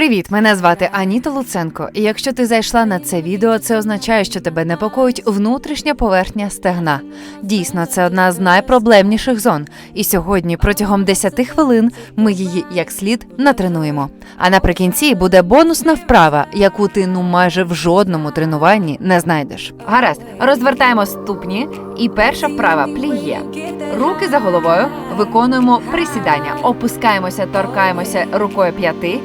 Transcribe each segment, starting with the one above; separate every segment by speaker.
Speaker 1: Привіт, мене звати Аніта Луценко. І якщо ти зайшла на це відео, це означає, що тебе непокоїть внутрішня поверхня стегна. Дійсно, це одна з найпроблемніших зон. І сьогодні, протягом 10 хвилин, ми її як слід натренуємо. А наприкінці буде бонусна вправа, яку ти ну майже в жодному тренуванні не знайдеш. Гаразд, розвертаємо ступні. І перша вправа пліє. Руки за головою виконуємо присідання. Опускаємося, торкаємося рукою п'яти.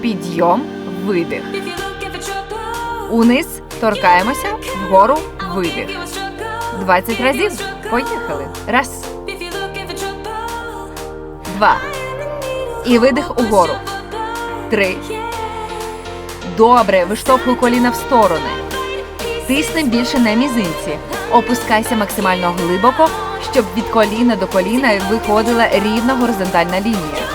Speaker 1: Підйом, видих. Униз торкаємося, вгору видих. 20 разів. Поїхали. Раз, два. І видих угору. Три. Добре. Виштовхуй коліна в сторони. Тисни більше на мізинці. Опускайся максимально глибоко, щоб від коліна до коліна виходила рівна горизонтальна лінія.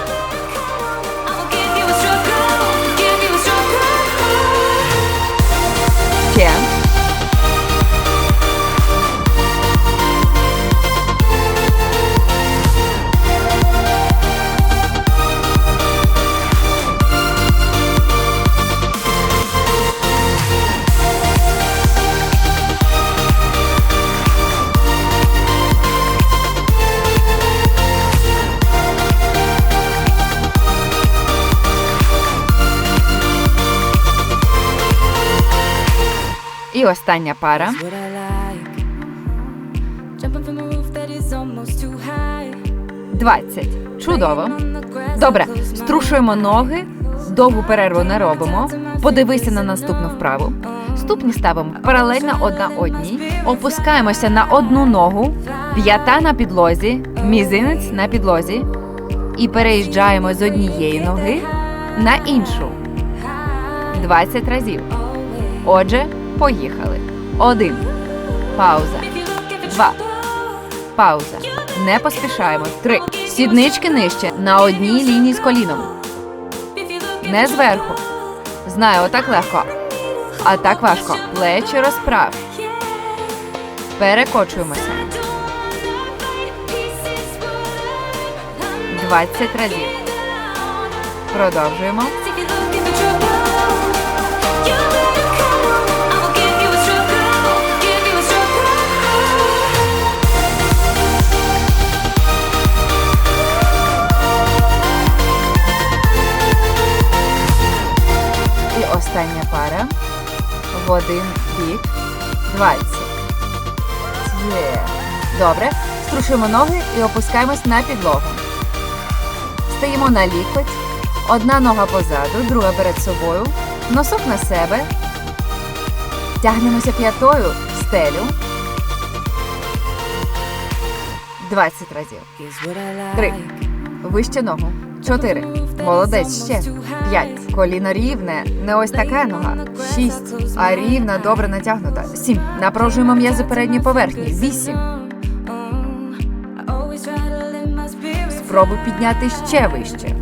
Speaker 2: Almost too high.
Speaker 1: 20. Чудово. Добре, струшуємо ноги, довгу перерву не робимо. Подивися на наступну вправу. Ступні ставимо паралельно одна одній. Опускаємося на одну ногу, п'ята на підлозі, мізинець на підлозі. І переїжджаємо з однієї ноги на іншу. 20 разів. Отже, поїхали. Один. Пауза. Два. Пауза. Не поспішаємо. Три. Сіднички нижче на одній лінії з коліном. Не зверху. Знаю, отак легко. А так важко. Плечі розправ. Перекочуємося. 20 разів. Продовжуємо. Остання пара. В один бік. 20. Є. Добре. Струшуємо ноги і опускаємось на підлогу. Стаємо на лікоть. Одна нога позаду, друга перед собою. Носок на себе. Тягнемося п'ятою в стелю. 20 разів. Три. Вище ногу. Чотири. Молодець ще. П'ять. Коліно рівне. Не ось така нога. Шість. А рівна, добре натягнута. Сім. Напружуємо м'язи передньої поверхні. Вісім. Спробуй підняти ще вище.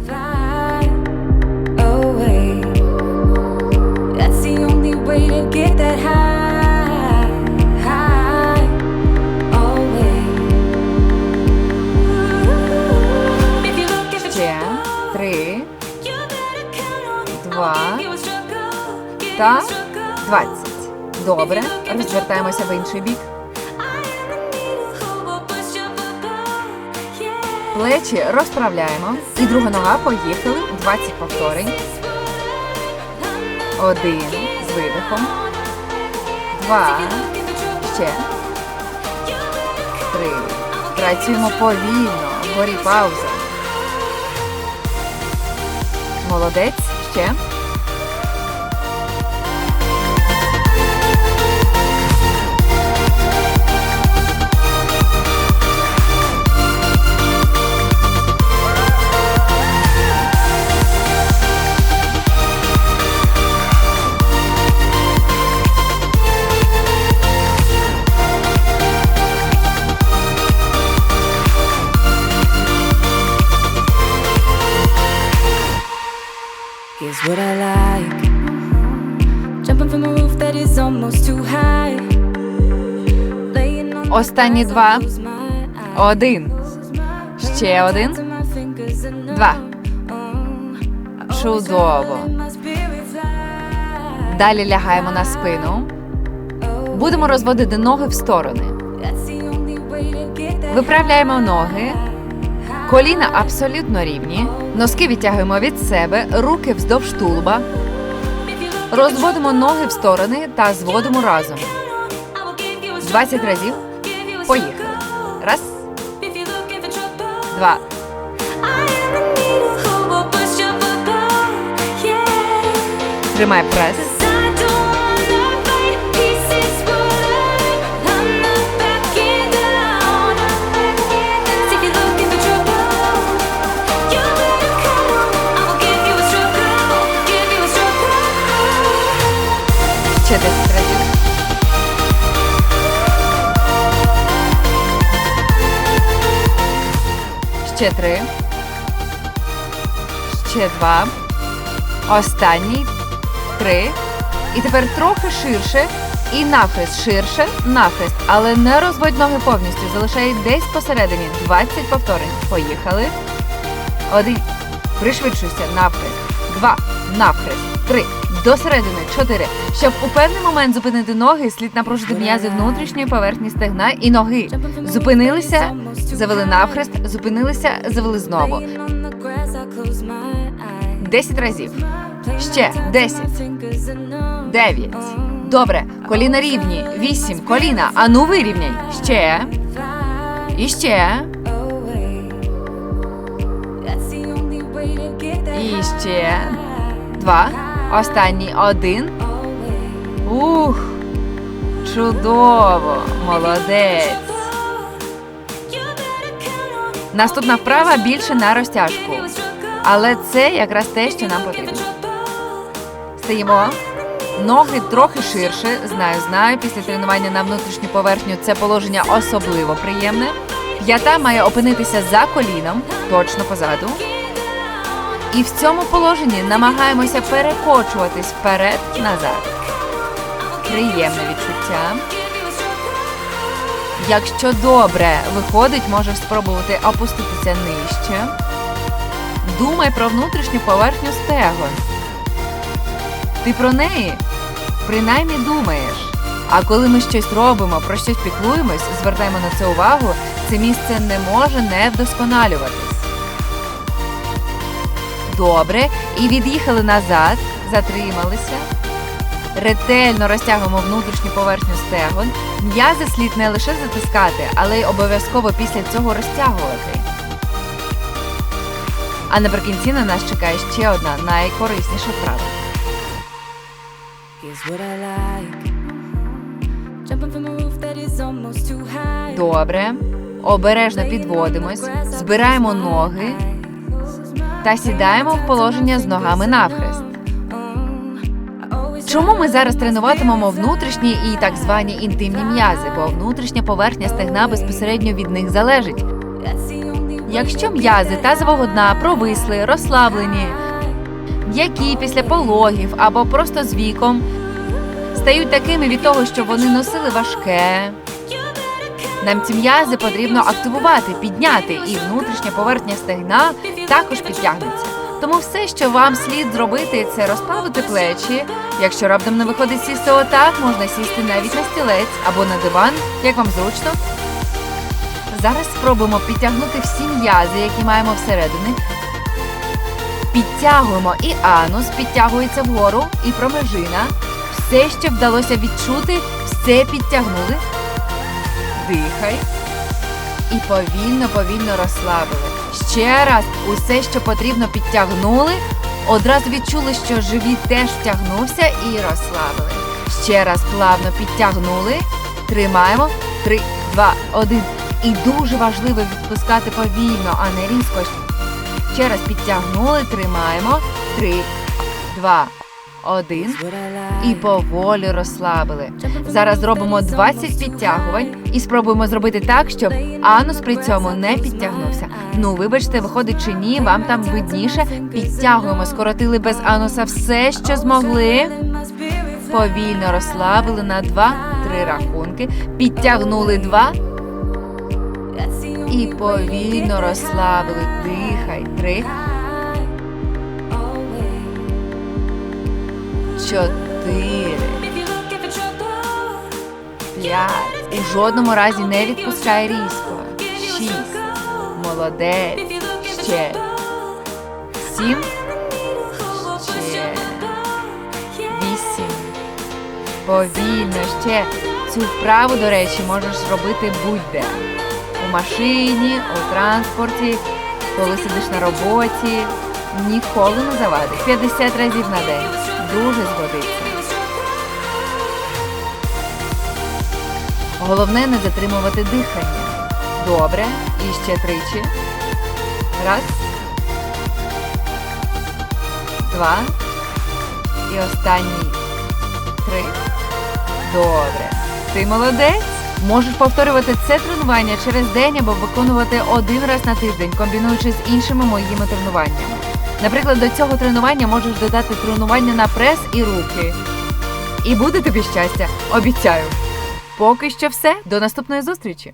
Speaker 1: Та
Speaker 2: you a struggle.
Speaker 1: двадцять. Добре. Розвертаємося в інший бік. Плечі розправляємо. І друга нога. Поїхали. 20 повторень. Один. З видихом. Два. Ще. Три. Працюємо повільно. Вгорі пауза. Молодець. Ще. Останні два. Один. Ще один. Два. Чудово. Далі лягаємо на спину. Будемо розводити ноги в сторони. Виправляємо ноги. Коліна абсолютно рівні. Носки відтягуємо від себе, руки вздовж тулуба. Розводимо ноги в сторони та зводимо разом. 20 разів. Поїхали. Раз, два. Тримай прес. Ще три. Ще два. Останній. Три. І тепер трохи ширше. І нахрест ширше, нахрест, але не розводь ноги повністю. Залишай десь посередині 20 повторень. Поїхали. Один. Пришвидшуйся. Навхрест. Два. Навхрест. Три. До середини. Чотири. Щоб у певний момент зупинити ноги, слід напружити м'язи внутрішньої поверхні стегна і ноги. Зупинилися, завели навхрест, зупинилися, завели знову. Десять разів. Ще десять. Дев'ять. Добре. Коліна рівні. Вісім. Коліна. Ану вирівняй. Ще. І ще. І ще. Два. Останній один. Ух. Чудово. Молодець. Наступна вправа більше на розтяжку. Але це якраз те, що нам потрібно. Стоїмо. Ноги трохи ширше. Знаю, знаю. Після тренування на внутрішню поверхню це положення особливо приємне. П'ята має опинитися за коліном, точно позаду. І в цьому положенні намагаємося перекочуватись вперед-назад. Приємне відчуття. Якщо добре виходить, можеш спробувати опуститися нижче. Думай про внутрішню поверхню стегон. Ти про неї принаймні думаєш. А коли ми щось робимо, про щось піклуємось, звертаємо на це увагу, це місце не може не вдосконалюватись. Добре, і від'їхали назад, затрималися. Ретельно розтягуємо внутрішню поверхню стегон. М'язи слід не лише затискати, але й обов'язково після цього розтягувати. А наприкінці на нас чекає ще одна найкорисніша вправа. Добре. Обережно підводимось, збираємо ноги та сідаємо в положення з ногами навхрест. Чому ми зараз тренуватимемо внутрішні і так звані інтимні м'язи, бо внутрішня поверхня стегна безпосередньо від них залежить. Якщо м'язи тазового дна провисли, розслаблені, які після пологів або просто з віком стають такими від того, що вони носили важке. Нам ці м'язи потрібно активувати, підняти, і внутрішня поверхня стегна також підтягнеться. Тому все, що вам слід зробити, це розправити плечі. Якщо раптом не виходить сісти отак, можна сісти навіть на стілець або на диван, як вам зручно. Зараз спробуємо підтягнути всі м'язи, які маємо всередині. Підтягуємо і анус, підтягується вгору, і промежина. Все, що вдалося відчути, все підтягнули. Дихай. І повільно, повільно розслабили. Ще раз усе, що потрібно, підтягнули. Одразу відчули, що живіт теж втягнувся і розслабили. Ще раз плавно підтягнули. Тримаємо. Три, два, один. І дуже важливо відпускати повільно, а не різко. Ще раз підтягнули, тримаємо. Три, два, один. І поволі розслабили. Зараз зробимо 20 підтягувань і спробуємо зробити так, щоб анус при цьому не підтягнувся. Ну, вибачте, виходить чи ні, вам там видніше. Підтягуємо, скоротили без ануса все, що змогли. Повільно розслабили на 2-3 рахунки. Підтягнули 2 і повільно розслабили. Дихай. 3, чотири, п'ять. У жодному разі не відпускай різко. Шість. Молодець. Ще. Сім. Ще. Вісім. Повільно ще. Цю вправу, до речі, можеш робити будь-де. У машині, у транспорті, коли сидиш на роботі. Ніколи не завадить. 50 разів на день. Дуже згодиться. Головне не затримувати дихання. Добре. І ще тричі. Раз. Два. І останній три. Добре. Ти молодець. Можеш повторювати це тренування через день або виконувати один раз на тиждень, комбінуючи з іншими моїми тренуваннями. Наприклад, до цього тренування можеш додати тренування на прес і руки. І буде тобі щастя, обіцяю. Поки що все. До наступної зустрічі!